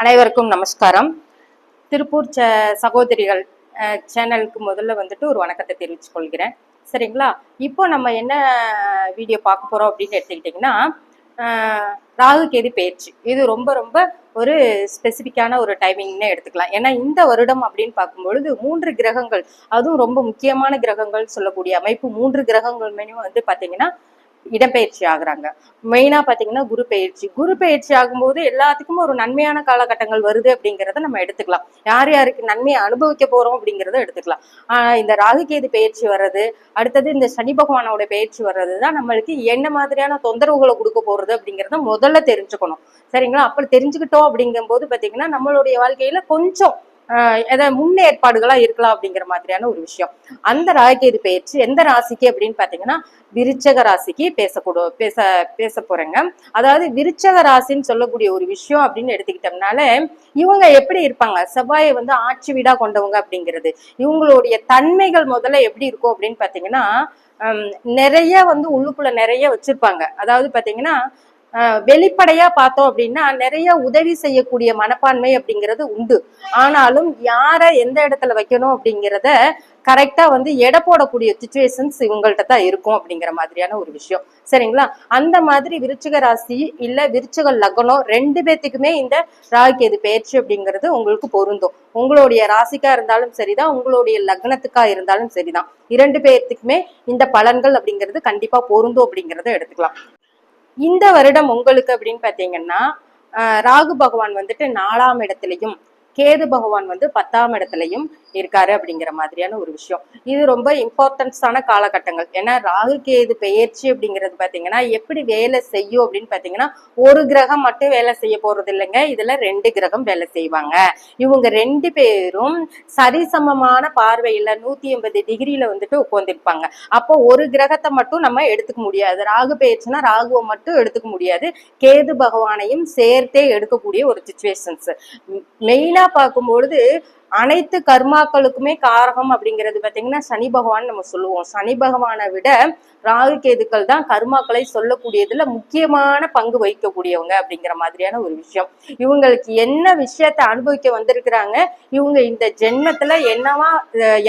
அனைவருக்கும் நமஸ்காரம். திருப்பூர் ச சகோதரிகள் சேனலுக்கு முதல்ல வந்துட்டு ஒரு வணக்கத்தை தெரிவித்து கொள்கிறேன். சரிங்களா? இப்போ நம்ம என்ன வீடியோ பார்க்க போகிறோம் அப்படின்னு எடுத்துக்கிட்டிங்கன்னா ராகு கேது பயிற்சி. இது ரொம்ப ரொம்ப ஒரு ஸ்பெசிஃபிக்கான ஒரு டைமிங்னு எடுத்துக்கலாம். ஏன்னா இந்த வருடம் அப்படின்னு பார்க்கும்பொழுது மூன்று கிரகங்கள் அதுவும் ரொம்ப முக்கியமான கிரகங்கள் சொல்லக்கூடிய அமைப்பு மூன்று கிரகங்கள் வந்து பார்த்தீங்கன்னா இடப்பெயர்ச்சி ஆகுறாங்க. மெயினா பாத்தீங்கன்னா குரு பெயர்ச்சி. குரு பயிற்சி ஆகும்போது எல்லாத்துக்கும் ஒரு நன்மையான காலகட்டங்கள் வருது அப்படிங்கிறத நம்ம எடுத்துக்கலாம். யார் யாருக்கு நன்மையை அனுபவிக்க போறோம் அப்படிங்கிறத எடுத்துக்கலாம். ஆஹ் இந்த ராகுகேது பயிற்சி வர்றது அடுத்தது இந்த சனி பகவானோட பயிற்சி வர்றது தான் நம்மளுக்கு என்ன மாதிரியான தொந்தரவுகளை கொடுக்க போறது அப்படிங்கிறத முதல்ல தெரிஞ்சுக்கணும். சரிங்களா? அப்படி தெரிஞ்சுக்கிட்டோம் அப்படிங்கும்போது பாத்தீங்கன்னா நம்மளுடைய வாழ்க்கையில கொஞ்சம் ஏதாவது முன்னேற்பாடுகளா இருக்கலாம் அப்படிங்கிற மாதிரியான ஒரு விஷயம். அந்த ராகுகேது பெயர்ச்சி எந்த ராசிக்கு அப்படின்னு பாத்தீங்கன்னா விருச்சக ராசிக்கு பேசக்கூட பேச பேச போறேங்க. அதாவது விருச்சக ராசின்னு சொல்லக்கூடிய ஒரு விஷயம் அப்படின்னு எடுத்துக்கிட்டோம்னால இவங்க எப்படி இருப்பாங்க? செவ்வாயை வந்து ஆட்சி வீடா கொண்டவங்க அப்படிங்கிறது. இவங்களுடைய தன்மைகள் முதல்ல எப்படி இருக்கும் அப்படின்னு பாத்தீங்கன்னா நிறைய வந்து உள்ளுக்குள்ள நிறைய வச்சிருப்பாங்க. அதாவது பாத்தீங்கன்னா வெளிப்படையா பார்த்தோம் அப்படின்னா நிறைய உதவி செய்யக்கூடிய மனப்பான்மை அப்படிங்கிறது உண்டு. ஆனாலும் யாரை எந்த இடத்துல வைக்கணும் அப்படிங்கிறத கரெக்டா வந்து எடை போடக்கூடிய சுச்சுவேஷன்ஸ் இவங்கள்ட்ட தான் இருக்கும் அப்படிங்கிற மாதிரியான ஒரு விஷயம். சரிங்களா? அந்த மாதிரி விருச்சிக ராசி இல்ல விருச்சிக லக்னம் ரெண்டு பேர்த்துக்குமே இந்த ராகுகேது பயிற்சி அப்படிங்கிறது உங்களுக்கு பொருந்தும். உங்களுடைய ராசிக்கா இருந்தாலும் சரிதான் உங்களுடைய லக்னத்துக்கா இருந்தாலும் சரிதான். இரண்டு பேர்த்துக்குமே இந்த பலன்கள் அப்படிங்கிறது கண்டிப்பா பொருந்தும் அப்படிங்கிறத எடுத்துக்கலாம். இந்த வருடம் உங்களுக்கு அப்படின்னு பார்த்தீங்கன்னா ஆஹ் ராகு பகவான் வந்துட்டு நாலாம் இடத்துலயும் கேது பகவான் வந்து பத்தாம் இடத்துலயும் இருக்காரு அப்படிங்கிற மாதிரியான ஒரு விஷயம். இது ரொம்ப இம்பார்ட்டன்ஸான காலகட்டங்கள். ஏன்னா ராகு கேது பெயர்ச்சி அப்படிங்கிறது பார்த்தீங்கன்னா எப்படி வேலை செய்யும் அப்படின்னு பார்த்தீங்கன்னா ஒரு கிரகம் மட்டும் வேலை செய்ய போறது இல்லைங்க. இதுல ரெண்டு கிரகம் வேலை செய்வாங்க. இவங்க ரெண்டு பேரும் சரிசமமான பார்வையில நூத்தி எண்பது டிகிரியில வந்துட்டு உட்காந்துருப்பாங்க அப்போ ஒரு கிரகத்தை மட்டும் நம்ம எடுத்துக்க முடியாது. ராகு பெயர்ச்சினா ராகுவை மட்டும் எடுத்துக்க முடியாது. கேது பகவானையும் சேர்த்தே எடுக்கக்கூடிய ஒரு சுச்சுவேஷன்ஸ் மெயினா பார்க்கும்பொழுது அனைத்து கர்மாக்களுக்குமே காரகம் அப்படிங்கிறது பார்த்தீங்கன்னா சனி பகவான் நம்ம சொல்லுவோம். சனி பகவானை விட ராகு கேதுக்கள் தான் கர்மாக்களை சொல்லக்கூடியதுல முக்கியமான பங்கு வகிக்கக்கூடியவங்க அப்படிங்கிற மாதிரியான ஒரு விஷயம். இவங்களுக்கு என்ன விஷயத்த அனுபவிக்க வந்திருக்கிறாங்க? இவங்க இந்த ஜென்மத்துல என்னவா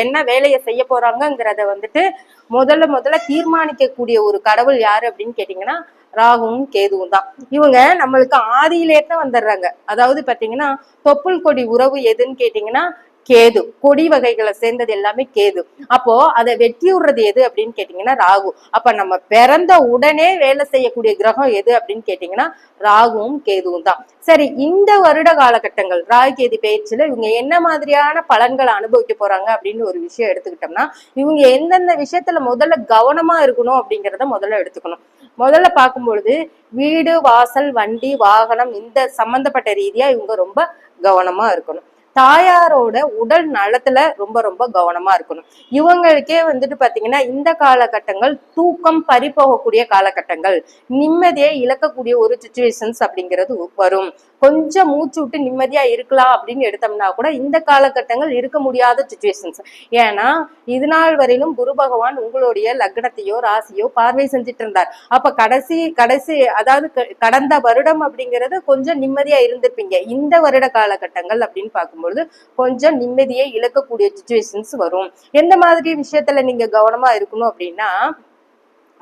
என்ன வேலையை செய்ய போறாங்கங்கிறத வந்துட்டு முதல்ல முதல்ல தீர்மானிக்கக்கூடிய ஒரு கடவுள் யாரு அப்படின்னு கேட்டீங்கன்னா ராகுவும் கேதுவும் தான். இவங்க நம்மளுக்கு ஆதியிலே தான் வந்துடுறாங்க. அதாவது பாத்தீங்கன்னா தொப்புள் கொடி உறவு எதுன்னு கேட்டீங்கன்னா கேது. கொடி வகைகளை சேர்ந்தது எல்லாமே கேது. அப்போ அதை வெட்டி விடுறது எது அப்படின்னு கேட்டீங்கன்னா ராகு. அப்ப நம்ம பிறந்த உடனே வேலை செய்யக்கூடிய கிரகம் எது அப்படின்னு கேட்டீங்கன்னா ராகுவும் கேதுவும் தான். சரி இந்த வருட காலகட்டங்கள் ராகு கேது பயிற்சியில இவங்க என்ன மாதிரியான பலன்களை அனுபவிக்க போறாங்க அப்படின்னு ஒரு விஷயம் எடுத்துக்கிட்டோம்னா இவங்க எந்தெந்த விஷயத்துல முதல்ல கவனமா இருக்கணும் அப்படிங்கிறத முதல்ல எடுத்துக்கணும். முதல்ல பார்க்கும்பொழுது வீடு வாசல் வண்டி வாகனம் இந்த சம்பந்தப்பட்ட ரீதியா இவங்க ரொம்ப கவனமா இருக்கணும். தாயாரோட உடல் நலத்துல ரொம்ப ரொம்ப கவனமா இருக்கணும். இவங்களுக்கே வந்துட்டு பாத்தீங்கன்னா இந்த காலகட்டங்கள் தூக்கம் பறிபோகக்கூடிய காலகட்டங்கள் நிம்மதியை இழக்கக்கூடிய ஒரு சுச்சுவேஷன்ஸ் அப்படிங்கிறது வரும். கொஞ்சம் மூச்சு விட்டு நிம்மதியா இருக்கலாம் அப்படின்னு எடுத்தோம்னா கூட இந்த காலகட்டங்கள் இருக்க முடியாத சுச்சுவேஷன்ஸ் ஏன்னா இது நாள் வரையிலும் குரு பகவான் உங்களுடைய லக்னத்தையோ ராசியோ பார்வை செஞ்சுட்டு இருந்தார். அப்ப கடைசி கடைசி அதாவது க- கடந்த வருடம் அப்படிங்கிறது கொஞ்சம் நிம்மதியா இருந்திருப்பீங்க. இந்த வருட காலகட்டங்கள் அப்படின்னு பார்க்கும்பொழுது கொஞ்சம் நிம்மதியை இழக்கக்கூடிய சுச்சுவேஷன்ஸ் வரும். எந்த மாதிரி விஷயத்துல நீங்க கவனமா இருக்கணும் அப்படின்னா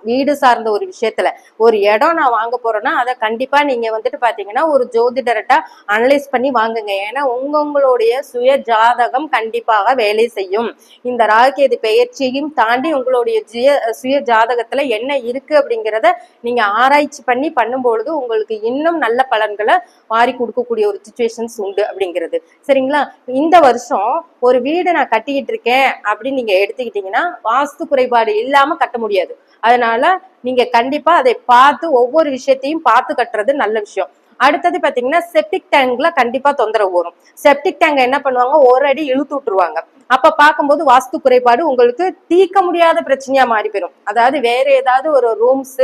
வீடு சார்ந்த ஒரு விஷயத்துல. ஒரு இடம் நான் வாங்க போறேன்னா அதை கண்டிப்பா நீங்க வந்துட்டு பாத்தீங்கன்னா ஒரு ஜோதிடர்கிட்ட அனலைஸ் பண்ணி வாங்குங்க. ஏன்னா உங்களுடைய சுய ஜாதகம் கண்டிப்பாக வேலை செய்யும். இந்த ராகுகேது பெயர்ச்சியும் தாண்டி உங்களுடைய சுய சுய ஜாதகத்துல என்ன இருக்கு அப்படிங்கிறத நீங்க ஆராய்ச்சி பண்ணி பண்ணும்பொழுது உங்களுக்கு இன்னும் நல்ல பலன்களை வாரி கொடுக்கக்கூடிய ஒரு சுச்சுவேஷன்ஸ் உண்டு அப்படிங்கிறது. சரிங்களா? இந்த வருஷம் ஒரு வீடு நான் கட்டிக்கிட்டு இருக்கேன் அப்படின்னு நீங்க எடுத்துக்கிட்டீங்கன்னா வாஸ்து குறைபாடு இல்லாம கட்ட முடியாது. அதனால நீங்க கண்டிப்பா அதை பார்த்து ஒவ்வொரு விஷயத்தையும் பார்த்து கட்டுறது நல்ல விஷயம். அடுத்தது பாத்தீங்கன்னா செப்டிக் டேங்க்ல கண்டிப்பா தொந்தரவு வரும். செப்டிக் டேங்க் என்ன பண்ணுவாங்க? ஒரு அடி இழுத்து விட்டுருவாங்க. அப்ப பார்க்கும்போது வாஸ்து குறைபாடு உங்களுக்கு தீர்க்க முடியாத பிரச்சனையா மாறி போயிடும் அதாவது வேற ஏதாவது ஒரு ரூம்ஸ்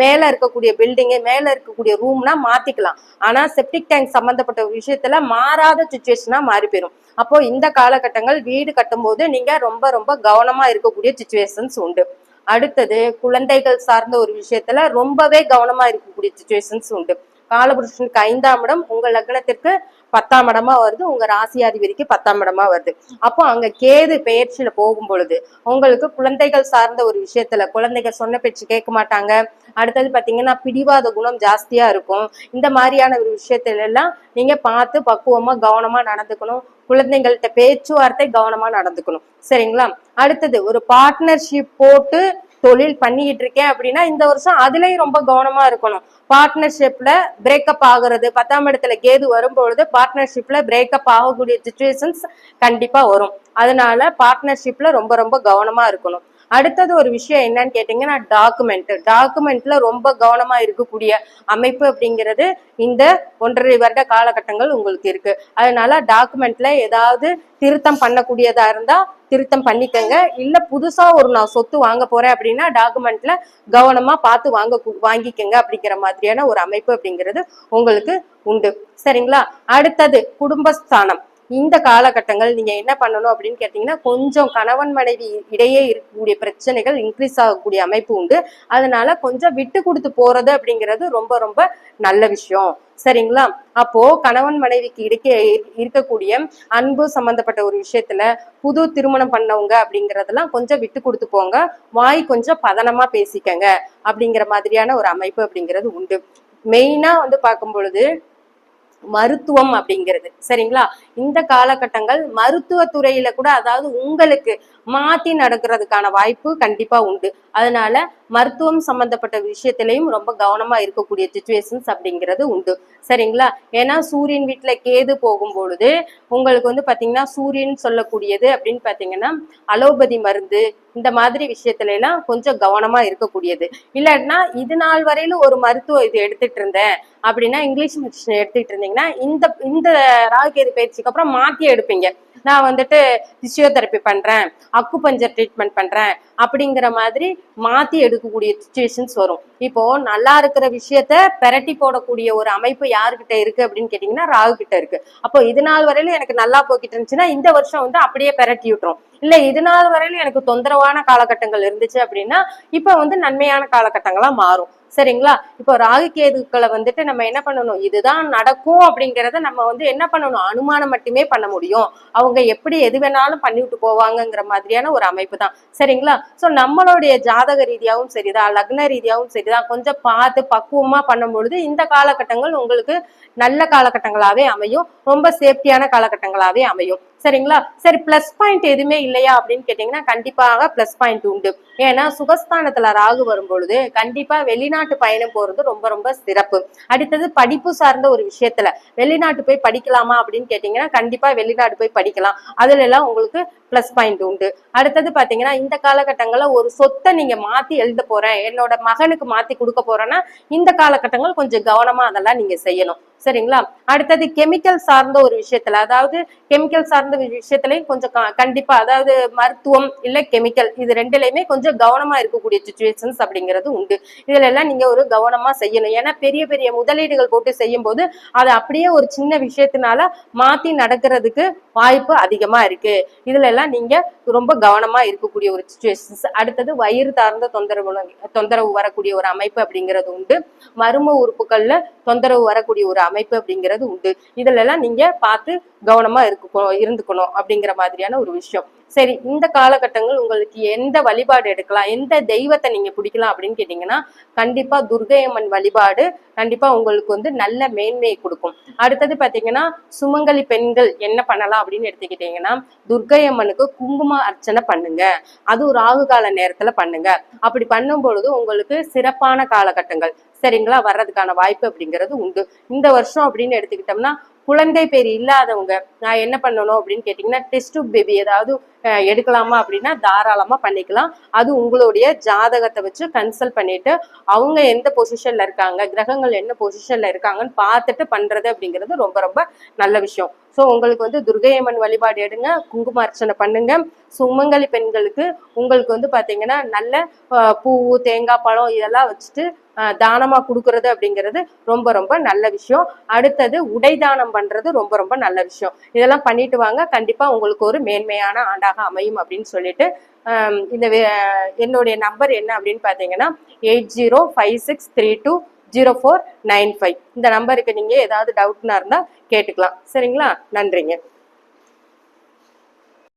மேல இருக்கக்கூடிய பில்டிங்கு மேல இருக்கக்கூடிய ரூம்னா மாத்திக்கலாம். ஆனா செப்டிக் டேங்க் சம்பந்தப்பட்ட விஷயத்துல மாறாத சுச்சுவேஷனா மாறி போயிடும் அப்போ இந்த காலகட்டங்கள் வீடு கட்டும்போது நீங்க ரொம்ப ரொம்ப கவனமா இருக்கக்கூடிய சுச்சுவேஷன்ஸ் உண்டு. அடுத்தது குழந்தைகள் சார்ந்த ஒரு விஷயத்துல ரொம்பவே கவனமா இருக்கக்கூடிய சுச்சுவேஷன்ஸ் உண்டு. காலபுருஷனுக்கு ஐந்தாம் இடம் உங்க லக்னத்திற்கு பத்தாம் இடமா வருது உங்க ராசியாதிபதிக்கு பத்தாம் இடமா வருது. அப்போ அங்க கேது பயிற்சியில போகும் பொழுது உங்களுக்கு குழந்தைகள் சார்ந்த ஒரு விஷயத்துல குழந்தைகள் சொன்ன பேச்சு கேட்க மாட்டாங்க. அடுத்தது பாத்தீங்கன்னா பிடிவாத குணம் ஜாஸ்தியா இருக்கும். இந்த மாதிரியான ஒரு விஷயத்துல எல்லாம் நீங்க பார்த்து பக்குவமா கவனமா நடந்துக்கணும். குழந்தைங்கள்ட்ட பேச்சுவார்த்தை கவனமா நடந்துக்கணும். சரிங்களா? அடுத்தது ஒரு பார்ட்னர்ஷிப் போட்டு தொழில் பண்ணிக்கிட்டு இருக்கேன் அப்படின்னா இந்த வருஷம் அதுலயும் ரொம்ப கவனமா இருக்கணும். பார்ட்னர்ஷிப்ல பிரேக்கப் ஆகுறது பத்தாம் இடத்துல கேது வரும்பொழுது பார்ட்னர்ஷிப்ல பிரேக்கப் ஆகக்கூடிய சுச்சுவேஷன்ஸ் கண்டிப்பா வரும். அதனால பார்ட்னர்ஷிப்ல ரொம்ப ரொம்ப கவனமா இருக்கணும். அடுத்தது ஒரு விஷயம் என்னன்னு கேட்டீங்கன்னா டாக்குமெண்ட் டாக்குமெண்ட்ல ரொம்ப கவனமா இருக்கக்கூடிய அமைப்பு அப்படிங்கிறது இந்த ஒன்றரை வருட காலகட்டங்கள் உங்களுக்கு இருக்கு. அதனால டாக்குமெண்ட்ல ஏதாவது திருத்தம் பண்ணக்கூடியதா இருந்தா திருத்தம் பண்ணிக்கங்க. இல்ல புதுசா ஒரு நான் சொத்து வாங்க போறேன் அப்படின்னா டாக்குமெண்ட்ல கவனமா பார்த்து வாங்க வாங்கிக்கங்க அப்படிங்கிற மாதிரியான ஒரு அமைப்பு அப்படிங்கிறது உங்களுக்கு உண்டு. சரிங்களா? அடுத்தது குடும்பஸ்தானம். இந்த காலகட்டங்கள் நீங்க என்ன பண்ணணும் அப்படின்னு கேட்டீங்கன்னா கொஞ்சம் கணவன் மனைவி இடையே இருக்கக்கூடிய பிரச்சனைகள் இன்க்ரீஸ் ஆகக்கூடிய அமைப்பு உண்டு. அதனால கொஞ்சம் விட்டு கொடுத்து போறது அப்படிங்கிறது ரொம்ப ரொம்ப நல்ல விஷயம். சரிங்களா? அப்போ கணவன் மனைவிக்கு இடைக்க இருக்கக்கூடிய அன்பு சம்பந்தப்பட்ட ஒரு விஷயத்துல புது திருமணம் பண்ணவங்க அப்படிங்கறதெல்லாம் கொஞ்சம் விட்டு கொடுத்து போங்க. வாய் கொஞ்சம் பதனமா பேசிக்கங்க அப்படிங்கிற மாதிரியான ஒரு அமைப்பு அப்படிங்கிறது உண்டு. மெயினா வந்து பார்க்கும் பொழுது மருத்துவம் அப்படிங்கிறது. சரிங்களா? இந்த காலகட்டங்கள் மருத்துவ துறையில கூட அதாவது உங்களுக்கு மாத்தி நடக்கிறதுக்கான வாய்ப்பு கண்டிப்பா உண்டு. அதனால மருத்துவம் சம்பந்தப்பட்ட விஷயத்திலையும் ரொம்ப கவனமா இருக்கக்கூடிய சுச்சுவேஷன்ஸ் அப்படிங்கிறது உண்டு. சரிங்களா? ஏன்னா சூரியன் வீட்டுல கேது போகும் பொழுது உங்களுக்கு வந்து பாத்தீங்கன்னா சூரியன் சொல்லக்கூடியது அப்படின்னு பாத்தீங்கன்னா அலோபதி மருந்து இந்த மாதிரி விஷயத்துல எல்லாம் கொஞ்சம் கவனமா இருக்கக்கூடியது. இல்லாட்டினா இது நாள் வரையிலும் ஒரு மருத்துவம் இது எடுத்துட்டு இருந்தேன் அப்படின்னா இங்கிலீஷ் மெடிசன் எடுத்துட்டு இருந்தீங்கன்னா இந்த இந்த ராகுகேது பயிற்சிக்கு அப்புறம் மாத்தி எடுப்பீங்க. நான் வந்துட்டு பிசியோதெரப்பி பண்றேன் அக்குபஞ்சர் ட்ரீட்மெண்ட் பண்றேன் அப்படிங்கிற மாதிரி மாத்தி இருக்கக்கூடிய சுச்சுவேஷன்ஸ் வரும். இப்போ நல்லா இருக்கிற விஷயத்த பெரட்டி போடக்கூடிய ஒரு அமைப்பு யாருக்கிட்ட இருக்கு அப்படின்னு கேட்டீங்கன்னா ராகு கிட்ட இருக்கு. அப்போ இது நாள் வரையிலும் எனக்கு நல்லா போய்கிட்டு இருந்துச்சுன்னா இந்த வருஷம் வந்து அப்படியே பெரட்டி விட்டுரும். இல்ல இது நாள் வரையிலும் எனக்கு தொந்தரவான காலகட்டங்கள் இருந்துச்சு அப்படின்னா இப்ப வந்து நன்மையான காலகட்டங்களா மாறும். சரிங்களா? இப்போ ராகு கேதுக்களை வந்துட்டு நம்ம என்ன பண்ணணும்? இதுதான் நடக்கும் அப்படிங்கறத நம்ம வந்து என்ன பண்ணணும்? அனுமானம் மட்டுமே பண்ண முடியும். அவங்க எப்படி எது வேணாலும் பண்ணிவிட்டு போவாங்கங்கிற மாதிரியான ஒரு அமைப்பு தான். சரிங்களா? ஸோ நம்மளுடைய ஜாதக ரீதியாகவும் சரிதான். லக்ன ரீதியாகவும் சரிதான். கொஞ்சம் பார்த்து பக்குவமா பண்ணும் பொழுது இந்த காலகட்டங்கள் உங்களுக்கு நல்ல காலகட்டங்களாவே அமையும். ரொம்ப சேஃப்டியான காலகட்டங்களாவே அமையும். சரிங்களா? சரி பிளஸ் பாயிண்ட் எதுவுமே இல்லையா அப்படின்னு கேட்டீங்கன்னா கண்டிப்பாக பிளஸ் பாயிண்ட் உண்டு. ஏன்னா சுகஸ்தானத்துல ராகு வரும்பொழுது கண்டிப்பா வெளிநாட்டு பயணம் போறது ரொம்ப ரொம்ப சிறப்பு. அடுத்தது படிப்பு சார்ந்த ஒரு விஷயத்துல. வெளிநாட்டு போய் படிக்கலாமா அப்படின்னு கேட்டீங்கன்னா கண்டிப்பா வெளிநாடு போய் படிக்கலாம். அதுல எல்லாம் உங்களுக்கு பிளஸ் பாயிண்ட் உண்டு. அடுத்தது பாத்தீங்கன்னா இந்த காலகட்டங்களில் ஒரு சொத்தை நீங்க மாத்தி எழுத போறேன். என்னோட மகனுக்கு மாத்தி கொடுக்க போறேன்னா இந்த காலகட்டங்கள் கொஞ்சம் கவனமா அதெல்லாம் நீங்க செய்யணும். சரிங்களா? அடுத்தது கெமிக்கல் சார்ந்த ஒரு விஷயத்துல அதாவது கெமிக்கல் சார்ந்த விஷயத்துலயும் கொஞ்சம் க- கண்டிப்பா அதாவது மருத்துவம் இல்ல கெமிக்கல் இது ரெண்டுலயுமே கொஞ்சம் கவனமா இருக்கக்கூடிய சுச்சுவேஷன்ஸ் அப்படிங்கிறது உண்டு. இதுல எல்லாம் நீங்க ஒரு கவனமா செய்யணும். ஏன்னா பெரிய பெரிய முதலீடுகள் போட்டு செய்யும் போது அது அப்படியே ஒரு சின்ன விஷயத்தினால மாத்தி நடக்கிறதுக்கு வாய்ப்பு அதிகமா இருக்கு. இதுல எல்லாம் நீங்க ரொம்ப கவனமா இருக்கக்கூடிய ஒரு சுச்சுவேஷன்ஸ் அடுத்தது வயிறு சார்ந்த தொந்தரவு தொந்தரவு வரக்கூடிய ஒரு அமைப்பு அப்படிங்கிறது உண்டு. மர்ம உறுப்புகள்ல தொந்தரவு வரக்கூடிய ஒரு அமைப்பு அப்படிங்கிறது உண்டு. இதுல எல்லாம் நீங்க பார்த்து கவனமா இருக்கணும் இருந்துக்கணும் அப்படிங்கிற மாதிரியான ஒரு விஷயம். சரி இந்த காலகட்டங்கள் உங்களுக்கு எந்த வழிபாடு எடுக்கலாம் எந்த தெய்வத்தை நீங்க பிடிக்கலாம் அப்படின்னு கேட்டீங்கன்னா கண்டிப்பா துர்கையம்மன் வழிபாடு கண்டிப்பா உங்களுக்கு வந்து நல்ல மேன்மையை கொடுக்கும். அடுத்தது பாத்தீங்கன்னா சுமங்கலி பெண்கள் என்ன பண்ணலாம் அப்படின்னு எடுத்துக்கிட்டீங்கன்னா துர்கையம்மனுக்கு குங்கும அர்ச்சனை பண்ணுங்க. அது ராகு கால நேரத்துல பண்ணுங்க. அப்படி பண்ணும் பொழுது உங்களுக்கு சிறப்பான காலகட்டங்கள். சரிங்களா வர்றதுக்கான வாய்ப்பு அப்படிங்கிறது உண்டு. இந்த வருஷம் அப்படின்னு எடுத்துக்கிட்டோம்னா குழந்தை பேர் இல்லாதவங்க நான் என்ன பண்ணணும் அப்படின்னு கேட்டிங்கன்னா டெஸ்ட் பேபி ஏதாவது எடுக்கலாமா அப்படின்னா தாராளமாக பண்ணிக்கலாம். அது உங்களுடைய ஜாதகத்தை வச்சு கன்சல்ட் பண்ணிட்டு அவங்க எந்த பொசிஷனில் இருக்காங்க கிரகங்கள் என்ன பொசிஷனில் இருக்காங்கன்னு பார்த்துட்டு பண்ணுறது அப்படிங்கிறது ரொம்ப ரொம்ப நல்ல விஷயம். ஸோ உங்களுக்கு வந்து துர்கையம்மன் வழிபாடு எடுங்க குங்கும அர்ச்சனை பண்ணுங்க. சுமங்கலி பெண்களுக்கு உங்களுக்கு வந்து பார்த்தீங்கன்னா நல்ல பூ தேங்காய் பழம் இதெல்லாம் வச்சுட்டு தானமாக கொடுக்கறது அப்படிங்கிறது ரொம்ப ரொம்ப நல்ல விஷயம். அடுத்தது உடை தானம் பண்ணுறது ரொம்ப ரொம்ப நல்ல விஷயம். இதெல்லாம் பண்ணிட்டு வாங்க. கண்டிப்பாக உங்களுக்கு ஒரு மேன்மையான ஆண்டாக அமையும் அப்படின்னு சொல்லிட்டு இந்த என்னுடைய நம்பர் என்ன அப்படின்னு பார்த்தீங்கன்னா eight zero five six three two zero four nine five. இந்த நம்பருக்கு நீங்கள் ஏதாவது டவுட்னா இருந்தால் கேட்டுக்கலாம். சரிங்களா? நன்றிங்க.